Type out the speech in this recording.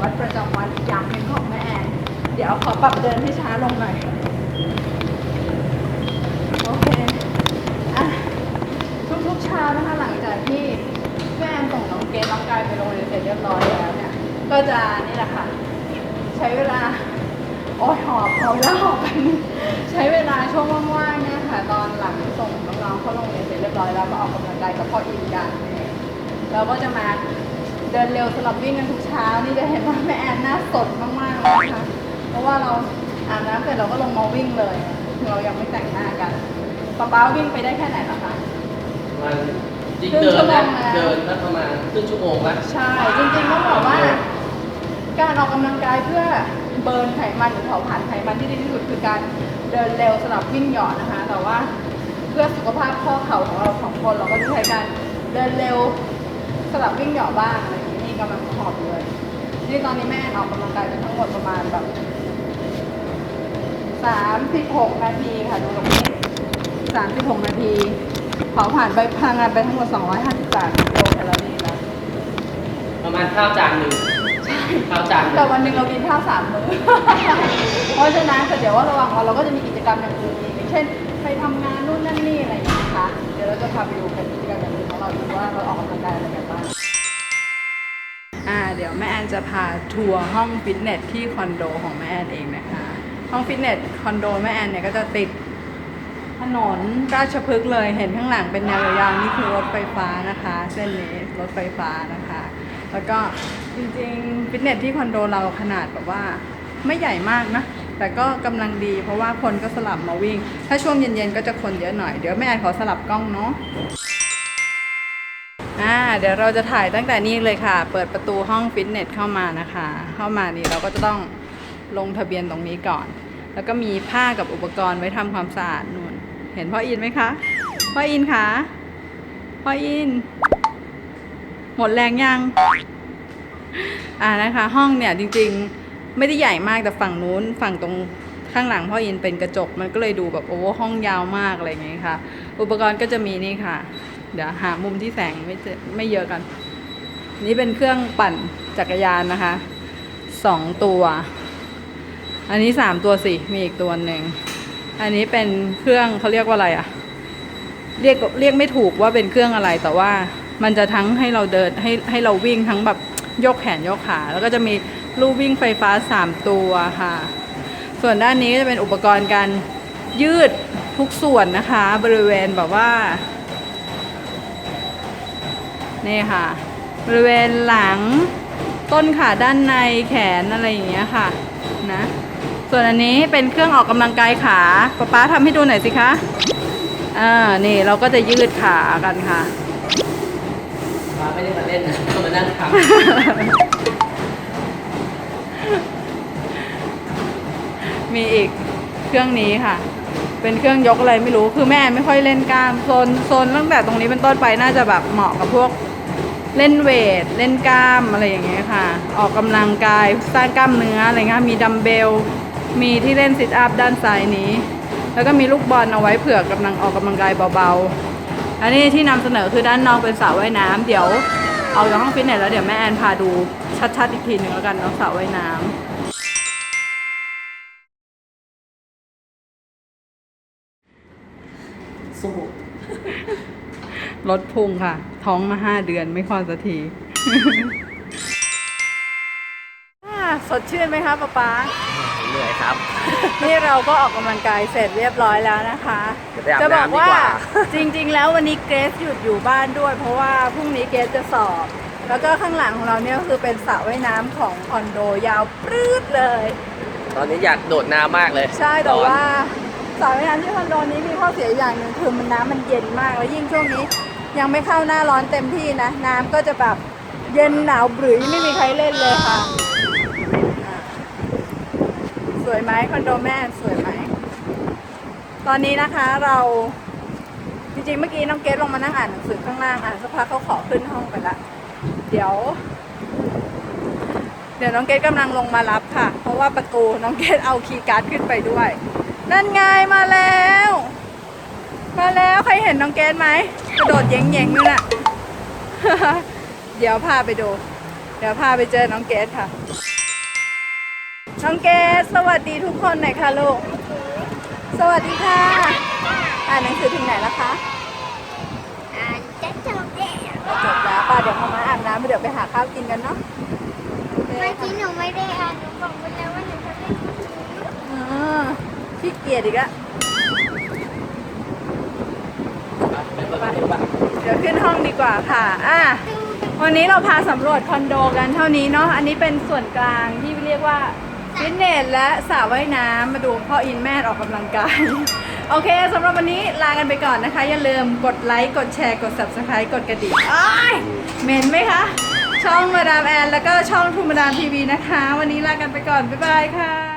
วัดประจำวันอยางเป็นของแม่เดี๋ยวขอปรับเดินให้ช้าลงหน่อย โอเคอะทุกๆเช้านะคะหลังจากที่แม่แอนส่งน้องเกดน้องกายไปโรงเรียนเสร็จเรียบร้อยแล้วเนี่ย ก็จะนี่แหละค่ะ ใช้เวลาโอ้ยหอบหอบแล้วหอบไปใช้เวลาช่วงว่างๆเนี่ยค่ะ ตอนหลังส่งน้องๆเข้าโรงเรียนเสร็จเรียบร้อยแล้วก็ออกกำลังกายกับพ่ออินกันเราก็จะมา เดินเร็วสลับวิ่งกันทุกเช้า นี่จะเห็นว่าแม่แอนหน้าสดมากๆเลยนะคะ เพราะว่าเราอาบน้ำเสร็จเราก็ลงมาวิ่งเลย เรายังไม่แต่งหน้ากันป๊าป๊าวิ่งไปได้แค่ไหนล่ะคะ มันจริงครึ่งเดินชั่วโมนะงแล้วเดินก็ประมาณครึ่งชั่วโมงละใช่ จริงๆต้องบอกว่า การออกกำลังกายเพื่อเบิร์นไขมันหรือเผาผลาญไขมันที่ดีที่สุดคือการเดินเร็วสลับวิ่งหย่อนนะคะ แต่ว่าเพื่อสุขภาพข้อเข่าของเราสองคนเราก็จะใช้การเดินเร็วสลับวิ่งหย่อนบ้างอะไรอย่างนี้นี่ กำลังหอบอยู่เลยนี่ตอนนี้แม่ออกกำลังกายไปทั้งหมดประมาณแบบสามสิบหกนาทีค่ะดูตรงนี้สามสิบหกนาทีเผาผ่านไปพลังงานไปทั้งหมด253กิโลแคลอรี่แล้วประมาณข้าวจานหนึ่งข้าวจานหนึ่งแต่วันหนึ่งเรากินข้าวสามมื้อเพราะฉะนั้นแต่เดี๋ยวว่าระหว่างวันเราก็จะมีกิจกรรมอย่างอื่นอีกอย่างเช่น ไปทำงานนู่นนั่นนี่อะไรอย่างเงี้ยนะคะเดี๋ยวเราจะพาไปดูกันกิจกรรมอย่างอื่นของเราดูว่าเราออกกำลังกายอะไรกันบ้างอ่า เดี๋ยวแม่แอนจะพาทัวร์ห้องฟิตเนสที่คอนโดของแม่แอนเองนะคะ ห้องฟิตเนสคอนโดแม่แอนเนี่ยก็จะติดถนนราชพฤกษ์เลยเห็นข้างหลังเป็นแนวยาวนี่คือรถไฟฟ้านะคะ เส้นนี้รถไฟฟ้านะคะ แล้วก็จริงๆฟิตเนสที่คอนโดเราขนาดแบบว่าไม่ใหญ่มากนะแต่ก็กำลังดีเพราะว่าคนก็สลับมาวิ่ง ถ้าช่วงเย็นๆก็จะคนเยอะหน่อย เดี๋ยวแม่แอนขอสลับกล้องเนาะ อ่าเดี๋ยวเราจะถ่ายตั้งแต่นี้เลยค่ะ เปิดประตูห้องฟิตเนสเข้ามานะคะ เข้ามานี่เราก็จะต้องลงทะเบียนตรงนี้ก่อน แล้วก็มีผ้ากับอุปกรณ์ไว้ทำความสะอาดนู่น เห็นพ่ออินไหมคะ พ่ออินคะพ่ออิน หมดแรงยัง อ่านะคะ ห้องเนี่ยจริงๆไม่ได้ใหญ่มากแต่ฝั่งนู้นฝั่งตรงข้างหลังพ่ออินเป็นกระจกมันก็เลยดูแบบโอ้ห้องยาวมากอะไรอย่างเงี้ยค่ะ อุปกรณ์ก็จะมีนี่ค่ะ เดี๋ยวหามุมที่แสงไม่เจอไม่เยอะกัน นี่เป็นเครื่องปั่นจักรยานนะคะสองตัว อันนี้สามตัวสิมีอีกตัวหนึ่งอันนี้เป็นเครื่องเขาเรียกว่าอะไรอะเรียกเรียกไม่ถูกว่าเป็นเครื่องอะไรแต่ว่ามันจะทั้งให้เราเดินให้ให้เราวิ่งทั้งแบบยกแขนยกขา แล้วก็จะมีลู่วิ่งไฟฟ้าสามตัวค่ะ ส่วนด้านนี้ก็จะเป็นอุปกรณ์การยืดทุกส่วนนะคะ บริเวณแบบว่า นี่ค่ะ บริเวณหลังต้นขาด้านในแขนอะไรอย่างเงี้ยค่ะนะส่วนอันนี้เป็นเครื่องออกกำลังกายขาป๊าป๊าทำให้ดูหน่อยสิคะอ่านี่เราก็จะยืดขากันค่ะมาไม่ได้มาเล่นนะก็มานั่งทมีอีกเครื่องนี้ค่ะ เป็นเครื่องยกอะไรไม่รู้คือแม่ไม่ค่อยเล่นกล้ามโซนโซนตั้งแต่ตรงนี้เป็นต้นไปน่าจะแบบเหมาะกับพวก เล่นเวท เล่นกล้ามอะไรอย่างเงี้ยค่ะ ออกกำลังกายสร้างกล้ามเนื้ออะไรเงี้ยมีดัมเบล มีที่เล่นซิทอัพด้านซ้ายนี้ แล้วก็มีลูกบอลเอาไว้เผื่อกำลังออกกำลังกายเบาๆ อันนี้ที่นำเสนอคือด้านนอกเป็นสระว่ายน้ำเดี๋ยวเอาจากห้องฟิตเนสแล้วเดี๋ยวแม่แอนพาดูชัดๆอีกทีหนึ่งแล้วกันเนาะสระว่ายน้ำำสู้ ลดพุงค่ะ ท้องมาห้าเดือนไม่คลอดสักทีอ่าสดชื่นไหมคะป๊าป๊าเหนื่อยครับ นี่เราก็ออกกำลังกายเสร็จเรียบร้อยแล้วนะคะเดี๋ยวไปอาบจะบอกน้ำดีว่ากว่าจริงๆ แล้ววันนี้เกรซหยุดอยู่บ้านด้วย เพราะว่าพรุ่งนี้เกรซจะสอบ แล้วก็ข้างหลังของเราเนี่ยก็คือเป็นสระว่ายน้ำของคอนโดยาวปรื้ดเลย ตอนนี้อยากโดดน้ำมากเลย ใช่แต่ร้อนว่าสระว่ายน้ำที่คอนโดนี้มีข้อเสียอย่างหนึ่งคือมันน้ำมันเย็นมากแล้วยิ่งช่วงนี้ ยังไม่เข้าหน้าร้อนเต็มที่นะ น้ำก็จะแบบเย็นหนาวบรือไม่มีใครเล่นเลยค่ะ สวยไหมคอนโดแม่สวยไหม ตอนนี้นะคะเราจริงๆเมื่อกี้น้องเกดลงมานั่งอ่านหนังสือข้างล่างอ่านสักพักเขาขอขึ้นห้องไปละ เดี๋ยว เดี๋ยวน้องเกดกำลังลงมารับค่ะ เพราะว่าประตูน้องเกดเอาคีย์การ์ดขึ้นไปด้วย นั่นไงมาแล้ว มาแล้วใครเห็นน้องเกดไหม กระโดดเย้งๆนั่นน่ะ เดี๋ยวพาไปดู เดี๋ยวพาไปเจอน้องเกดค่ะ น้องเกดสวัสดีทุกคนหน่อยค่ะลูก สวัสดีค่ะ อ่านหนังสือถึงไหนแล้วคะอ่านจะจบแล้วจบแล้วป่ะเดี๋ยวพอมาอาบน้ำเดี๋ยวไปหาข้าวกินกันเนาะโอเคเมื่อค่ะกี้หนูไม่ได้อ่านหนูบอกไปแล้วว่าหนูจะไม่อ่าขี้เกียจอีกอะไปเปิดประตูปะ เดี๋ยวขึ้นห้องดีกว่าค่ะ อะ วันนี้เราพาสำรวจคอนโดกันเท่านี้เนาะ อันนี้เป็นส่วนกลางที่เรียกว่าฟิตเนสและสระว่ายน้ำมาดูพ่ออินแม่ออกกำลังกาย โอเคสำหรับวันนี้ลากันไปก่อนนะคะ อย่าลืมกดไลค์ กดแชร์ กด subscribe กดกระดิ่งอ้ายเหม็นไหมคะ ช่องมาดามแอน แล้วก็ช่องทูมาดามทีวีนะคะ วันนี้ลากันไปก่อน บ๊ายบายค่ะ